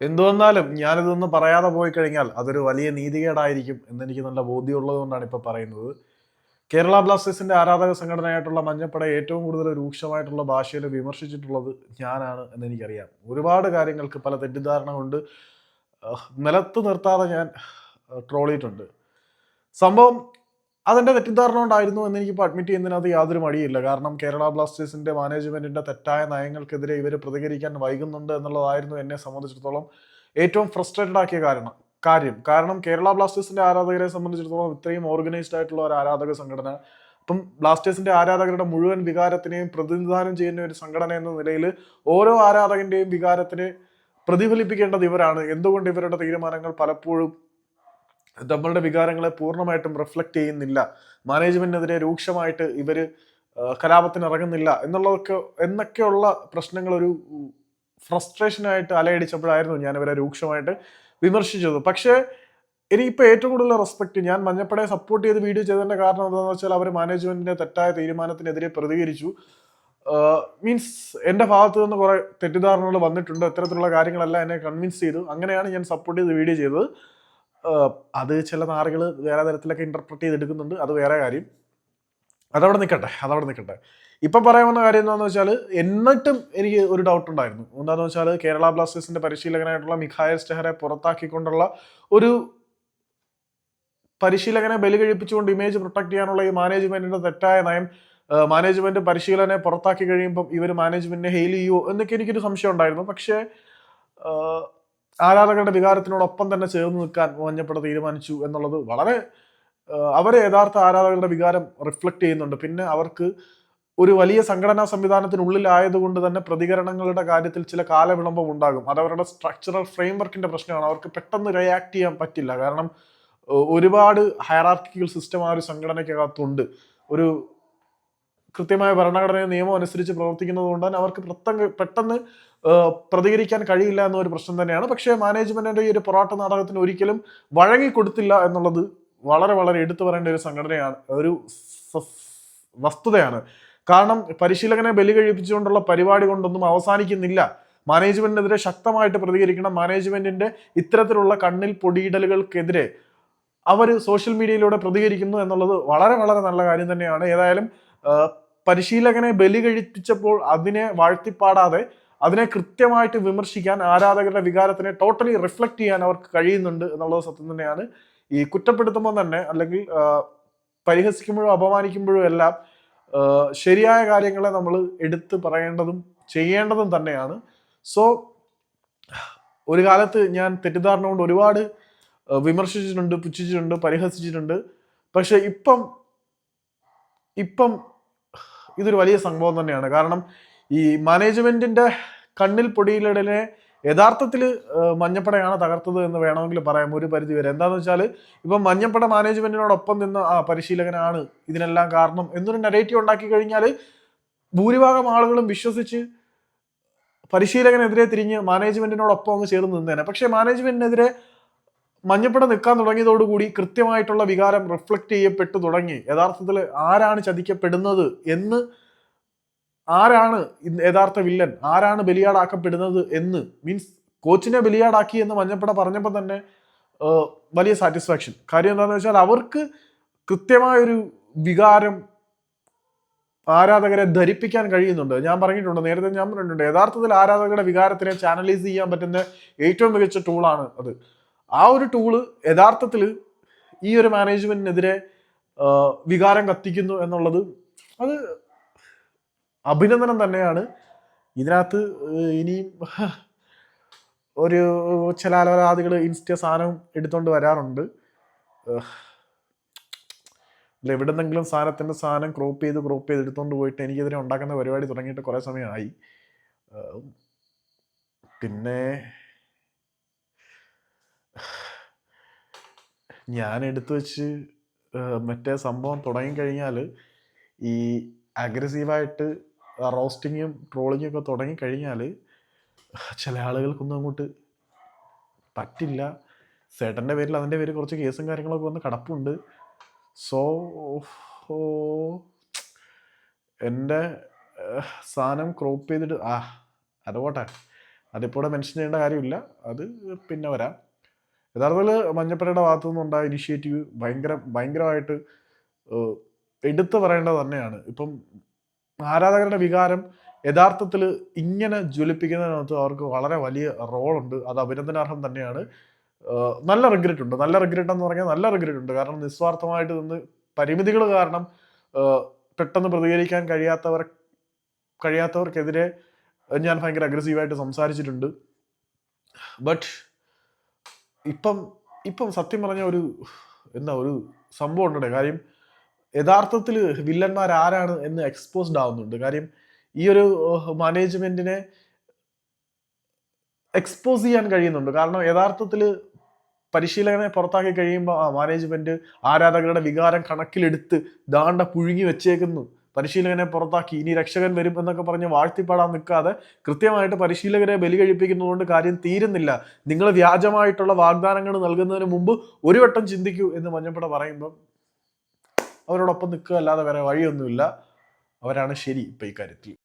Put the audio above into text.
എന്തുവന്നാലും ഞാനിതൊന്നും പറയാതെ പോയി കഴിഞ്ഞാൽ അതൊരു വലിയ നീതികേടായിരിക്കും എന്നെനിക്ക് നല്ല ബോധ്യമുള്ളത് കൊണ്ടാണ് ഇപ്പോൾ പറയുന്നത്. കേരള ബ്ലാസ്റ്റേഴ്സിന്റെ ആരാധക സംഘടനയായിട്ടുള്ള മഞ്ഞപ്പട ഏറ്റവും കൂടുതൽ രൂക്ഷമായിട്ടുള്ള ഭാഷയിൽ വിമർശിച്ചിട്ടുള്ളത് ഞാനാണ് എന്ന് എനിക്കറിയാം ഒരുപാട് കാര്യങ്ങൾക്ക് പല തെറ്റിദ്ധാരണ കൊണ്ട് നിലത്ത് നിർത്താതെ ഞാൻ ട്രോളിയിട്ടുണ്ട്. സംഭവം അതിന്റെ തെറ്റിദ്ധാരണ കൊണ്ടായിരുന്നു എന്ന് എനിക്കിപ്പോൾ അഡ്മിറ്റ് ചെയ്യുന്നതിനകത്ത് യാതൊരു മടിയില്ല. കാരണം കേരള ബ്ലാസ്റ്റേഴ്സിന്റെ മാനേജ്മെന്റിന്റെ തെറ്റായ നയങ്ങൾക്കെതിരെ ഇവർ പ്രതികരിക്കാൻ വൈകുന്നുണ്ട് എന്നുള്ളതായിരുന്നു എന്നെ സംബന്ധിച്ചിടത്തോളം ഏറ്റവും ഫ്രസ്ട്രേറ്റഡ് ആക്കിയ കാരണം കാര്യം. കാരണം കേരള ബ്ലാസ്റ്റേഴ്സിന്റെ ആരാധകരെ സംബന്ധിച്ചിടത്തോളം ഇത്രയും ഓർഗനൈസ്ഡ് ആയിട്ടുള്ള ഒരു ആരാധക സംഘടന ഇപ്പം ബ്ലാസ്റ്റേഴ്സിന്റെ ആരാധകരുടെ മുഴുവൻ വികാരത്തിനെയും പ്രതിനിധാനം ചെയ്യുന്ന ഒരു സംഘടന എന്ന നിലയിൽ ഓരോ ആരാധകന്റെയും വികാരത്തിനെ പ്രതിഫലിപ്പിക്കേണ്ടത് ഇവരാണ്. എന്തുകൊണ്ട് ഇവരുടെ തീരുമാനങ്ങൾ പലപ്പോഴും നമ്മളുടെ വികാരങ്ങളെ പൂർണമായിട്ടും റിഫ്ലക്റ്റ് ചെയ്യുന്നില്ല. മാനേജ്മെന്റിനെതിരെ രൂക്ഷമായിട്ട് ഇവർ കലാപത്തിന് ഇറങ്ങുന്നില്ല എന്നുള്ളതൊക്കെ എന്നൊക്കെയുള്ള പ്രശ്നങ്ങൾ ഒരു ഫ്രസ്ട്രേഷനായിട്ട് അലയടിച്ചപ്പോഴായിരുന്നു ഞാൻ ഇവരെ രൂക്ഷമായിട്ട് വിമർശിച്ചത്. പക്ഷേ എനിക്കിപ്പോൾ ഏറ്റവും കൂടുതൽ റെസ്പെക്ട് ഞാൻ മഞ്ഞപ്പടയെ സപ്പോർട്ട് ചെയ്ത് വീഡിയോ ചെയ്തതിന്റെ കാരണം എന്താണെന്ന് വെച്ചാൽ അവർ മാനേജ്മെന്റിന്റെ തെറ്റായ തീരുമാനത്തിനെതിരെ പ്രതികരിച്ചു. മീൻസ് എന്റെ ഭാഗത്ത് നിന്ന് കുറേ തെറ്റിദ്ധാരണകൾ വന്നിട്ടുണ്ട്. ഇത്തരത്തിലുള്ള കാര്യങ്ങളെല്ലാം എന്നെ കൺവിൻസ് ചെയ്തു. അങ്ങനെയാണ് ഞാൻ സപ്പോർട്ട് ചെയ്ത് വീഡിയോ ചെയ്തത്. അത് ചില നാറുകൾ വേറെ തരത്തിലൊക്കെ ഇന്റർപ്രറ്റ് ചെയ്തെടുക്കുന്നുണ്ട്. അത് വേറെ കാര്യം. അതവിടെ നിൽക്കട്ടെ അതവിടെ നിൽക്കട്ടെ ഇപ്പം പറയാവുന്ന കാര്യം എന്താണെന്ന് വെച്ചാൽ എന്നിട്ടും എനിക്ക് ഒരു ഡൗട്ട് ഉണ്ടായിരുന്നു. എന്താണെന്ന് വെച്ചാൽ കേരള ബ്ലാസ്റ്റേഴ്സിന്റെ പരിശീലകനായിട്ടുള്ള മിഖായൽ സ്റ്റെഹറെ പുറത്താക്കിക്കൊണ്ടുള്ള ഒരു പരിശീലകനെ ബലി കഴിപ്പിച്ചുകൊണ്ട് ഇമേജ് പ്രൊട്ടക്ട് ചെയ്യാനുള്ള ഈ മാനേജ്മെന്റിന്റെ തെറ്റായ നയം മാനേജ്മെന്റ് പരിശീലനെ പുറത്താക്കി കഴിയുമ്പം ഇവർ മാനേജ്മെന്റിനെ ഹെയിൽ ചെയ്യുമോ എന്നൊക്കെ എനിക്കൊരു സംശയം ഉണ്ടായിരുന്നു. പക്ഷേ ആരാധകരുടെ വികാരത്തിനോടൊപ്പം തന്നെ ചേർന്ന് നിൽക്കാൻ മഞ്ഞപ്പട തീരുമാനിച്ചു എന്നുള്ളത് വളരെ അവരെ യഥാർത്ഥ ആരാധകരുടെ വികാരം റിഫ്ലക്ട് ചെയ്യുന്നുണ്ട്. പിന്നെ അവർക്ക് ഒരു വലിയ സംഘടനാ സംവിധാനത്തിനുള്ളിലായതുകൊണ്ട് തന്നെ പ്രതികരണങ്ങളുടെ കാര്യത്തിൽ ചില കാലവിളംബം ഉണ്ടാകും. അത് അവരുടെ സ്ട്രക്ചറൽ ഫ്രെയിംവർക്കിന്റെ പ്രശ്നമാണ്. അവർക്ക് പെട്ടെന്ന് റിയാക്ട് ചെയ്യാൻ പറ്റില്ല. കാരണം ഒരുപാട് ഹയറാർക്കിക്കൽ സിസ്റ്റം ആ ഒരു സംഘടനയ്ക്കകത്തുണ്ട്. ഒരു കൃത്യമായ ഭരണഘടനയും നിയമം അനുസരിച്ച് പ്രവർത്തിക്കുന്നത് കൊണ്ട് തന്നെ അവർക്ക് പെട്ടെന്ന് പെട്ടെന്ന് പ്രതികരിക്കാൻ കഴിയില്ല എന്നൊരു പ്രശ്നം തന്നെയാണ്. പക്ഷേ മാനേജ്മെന്റിന്റെ ഈ ഒരു പൊറാട്ട നാടകത്തിന് ഒരിക്കലും വഴങ്ങിക്കൊടുത്തില്ല എന്നുള്ളത് വളരെ വളരെ എടുത്തു പറയേണ്ട ഒരു സംഘടനയാണ് ഒരു വസ്തുതയാണ്. കാരണം പരിശീലകനെ ബലി കഴിപ്പിച്ചുകൊണ്ടുള്ള പരിപാടി കൊണ്ടൊന്നും അവസാനിക്കുന്നില്ല. മാനേജ്മെന്റിനെതിരെ ശക്തമായിട്ട് പ്രതികരിക്കണം. മാനേജ്മെന്റിന്റെ ഇത്തരത്തിലുള്ള കണ്ണിൽ പൊടിയിടലുകൾക്കെതിരെ അവർ സോഷ്യൽ മീഡിയയിലൂടെ പ്രതികരിക്കുന്നു എന്നുള്ളത് വളരെ വളരെ നല്ല കാര്യം തന്നെയാണ്. ഏതായാലും പരിശീലകനെ ബലി കഴിപ്പിച്ചപ്പോൾ അതിനെ വാഴ്ത്തിപ്പാടാതെ അതിനെ കൃത്യമായിട്ട് വിമർശിക്കാൻ ആരാധകരുടെ വികാരത്തിനെ ടോട്ടലി റിഫ്ലക്റ്റ് ചെയ്യാൻ അവർക്ക് കഴിയുന്നുണ്ട് എന്നുള്ളത് സത്യം തന്നെയാണ്. ഈ കുറ്റപ്പെടുത്തുമ്പോൾ തന്നെ അല്ലെങ്കിൽ പരിഹസിക്കുമ്പോഴും അപമാനിക്കുമ്പോഴും എല്ലാം ശരിയായ കാര്യങ്ങളെ നമ്മൾ എടുത്ത് പറയേണ്ടതും ചെയ്യേണ്ടതും തന്നെയാണ്. സോ ഒരു കാലത്ത് ഞാൻ തെറ്റിദ്ധാരണ കൊണ്ട് ഒരുപാട് വിമർശിച്ചിട്ടുണ്ട് പുച്ഛിച്ചിട്ടുണ്ട് പരിഹസിച്ചിട്ടുണ്ട്. പക്ഷെ ഇപ്പം ഇപ്പം ഇതൊരു വലിയ സംഭവം തന്നെയാണ്. കാരണം ഈ മാനേജ്മെന്റിന്റെ കണ്ണിൽ പൊടിയിലിടലിനെ യഥാർത്ഥത്തിൽ മഞ്ഞപ്പടയാണ് തകർത്തത് എന്ന് വേണമെങ്കിൽ പറയാം. ഒരു പരിധി വരെ. എന്താണെന്ന് വെച്ചാൽ ഇപ്പം മഞ്ഞപ്പട മാനേജ്മെന്റിനോടൊപ്പം നിന്ന് ആ പരിശീലകനാണ് ഇതിനെല്ലാം കാരണം എന്നൊരു നെറേറ്റീവ് ഉണ്ടാക്കി കഴിഞ്ഞാൽ ഭൂരിഭാഗം ആളുകളും വിശ്വസിച്ച് പരിശീലകനെതിരെ തിരിഞ്ഞ് മാനേജ്മെന്റിനോടൊപ്പം അങ്ങ് ചേർന്ന് നിന്നേനെ. പക്ഷേ മാനേജ്മെന്റിനെതിരെ മഞ്ഞപ്പട നിൽക്കാൻ തുടങ്ങിയതോടുകൂടി കൃത്യമായിട്ടുള്ള വികാരം റിഫ്ലക്റ്റ് ചെയ്യപ്പെട്ടു തുടങ്ങി. യഥാർത്ഥത്തിൽ ആരാണ് ചതിക്കപ്പെടുന്നത് എന്ന് ആരാണ് യഥാർത്ഥ വില്ലൻ ആരാണ് ബലിയാടാക്കപ്പെടുന്നത് എന്ന് മീൻസ് കോച്ചിനെ ബലിയാടാക്കി എന്ന് മഞ്ഞപ്പട പറഞ്ഞപ്പോൾ തന്നെ വലിയ സാറ്റിസ്ഫാക്ഷൻ കാര്യം എന്താണെന്ന് വെച്ചാൽ അവർക്ക് കൃത്യമായൊരു വികാരം ആരാധകരെ ധരിപ്പിക്കാൻ കഴിയുന്നുണ്ട്. ഞാൻ പറഞ്ഞിട്ടുണ്ട് നേരത്തെ ഞാൻ പറഞ്ഞിട്ടുണ്ട് യഥാർത്ഥത്തിൽ ആരാധകരുടെ വികാരത്തിനെ ചാനലൈസ് ചെയ്യാൻ പറ്റുന്ന ഏറ്റവും മികച്ച ടൂളാണ് അത്. ആ ഒരു ടൂൾ യഥാർത്ഥത്തിൽ ഈ ഒരു മാനേജ്മെന്റിനെതിരെ വികാരം കത്തിക്കുന്നു എന്നുള്ളത് അത് അഭിനന്ദനം തന്നെയാണ്. ഇതിനകത്ത് ഇനിയും ഒരു ചില അലവലാദികൾ ഇൻസ്റ്റ സാധനം എടുത്തുകൊണ്ട് വരാറുണ്ട്. അല്ല എവിടെന്നെങ്കിലും സാധനത്തിന്റെ സാധനം ക്രോപ്പ് ചെയ്ത് ക്രോപ്പ് ചെയ്ത് എടുത്തുകൊണ്ട് പോയിട്ട് എനിക്കെതിരെ ഉണ്ടാക്കുന്ന പരിപാടി തുടങ്ങിയിട്ട് കുറേ സമയമായി. പിന്നെ ഞാൻ എടുത്തു വെച്ച് മറ്റേ സംഭവം തുടങ്ങിക്കഴിഞ്ഞാൽ ഈ അഗ്രസീവായിട്ട് റോസ്റ്റിങ്ങും ട്രോളിങ്ങും ഒക്കെ തുടങ്ങിക്കഴിഞ്ഞാൽ ചില ആളുകൾക്കൊന്നും അങ്ങോട്ട് പറ്റില്ല. സേട്ടന്റെ പേരിൽ അതിന്റെ പേര് കുറച്ച് കേസും കാര്യങ്ങളൊക്കെ വന്ന് കിടപ്പുണ്ട്. സോ എന്റെ സാധനം ക്രോപ്പ് ചെയ്തിട്ട് ആ അത് പോട്ടെ. അതിപ്പോൾ മെൻഷൻ ചെയ്യേണ്ട കാര്യമില്ല. അത് പിന്നെ വരാം. യഥാർത്ഥത്തിൽ മഞ്ഞപ്പരയുടെ ഭാഗത്തു നിന്നുണ്ടായ ഇനിഷ്യേറ്റീവ് ഭയങ്കര ഭയങ്കരമായിട്ട് എടുത്തു പറയേണ്ടത് തന്നെയാണ്. ഇപ്പം ആരാധകരുടെ വികാരം യഥാർത്ഥത്തിൽ ഇങ്ങനെ ജ്വലിപ്പിക്കുന്നതിനകത്ത് അവർക്ക് വളരെ വലിയ റോളുണ്ട്. അത് അഭിനന്ദനാർഹം തന്നെയാണ്. നല്ല റിഗ്രറ്റ് ഉണ്ട്. നല്ല റിഗ്രറ്റ് എന്ന് പറഞ്ഞാൽ നല്ല റിഗ്രറ്റ് ഉണ്ട്. കാരണം നിസ്വാർത്ഥമായിട്ട് നിന്ന് പരിമിതികൾ കാരണം പെട്ടെന്ന് പ്രതികരിക്കാൻ കഴിയാത്തവർ കഴിയാത്തവർക്കെതിരെ ഞാൻ ഭയങ്കര അഗ്രസീവായിട്ട് സംസാരിച്ചിട്ടുണ്ട്. ബട്ട് ഇപ്പം ഇപ്പം സത്യം പറഞ്ഞ ഒരു എന്താ ഒരു സംഭവം ഉണ്ടേ കാര്യം യഥാർത്ഥത്തിൽ വില്ലന്മാർ ആരാണ് എന്ന് എക്സ്പോസ്ഡ് ആവുന്നുണ്ട്. കാര്യം ഈ ഒരു മാനേജ്മെന്റിനെ എക്സ്പോസ് ചെയ്യാൻ കഴിയുന്നുണ്ട്. കാരണം യഥാർത്ഥത്തിൽ പരിശീലകനെ പുറത്താക്കി കഴിയുമ്പോൾ ആ മാനേജ്മെന്റ് ആരാധകരുടെ വികാരം കണക്കിലെടുത്ത് ദാണ്ട പുഴുങ്ങി വെച്ചേക്കുന്നു. പരിശീലകനെ പുറത്താക്കി. ഇനി രക്ഷകൻ വരും എന്നൊക്കെ പറഞ്ഞ് വാഴ്ത്തിപ്പാടാൻ നിൽക്കാതെ കൃത്യമായിട്ട് പരിശീലകരെ ബലി കഴിപ്പിക്കുന്നതുകൊണ്ട് കാര്യം തീരുന്നില്ല. നിങ്ങൾ വ്യാജമായിട്ടുള്ള വാഗ്ദാനങ്ങൾ നൽകുന്നതിന് മുമ്പ് ഒരു വട്ടം ചിന്തിക്കൂ എന്ന് മഞ്ഞപ്പട പറയുമ്പം അവരോടൊപ്പം നിൽക്കുക അല്ലാതെ വേറെ വഴിയൊന്നുമില്ല. അവരാണ് ശരി ഇപ്പം ഇക്കാര്യത്തിൽ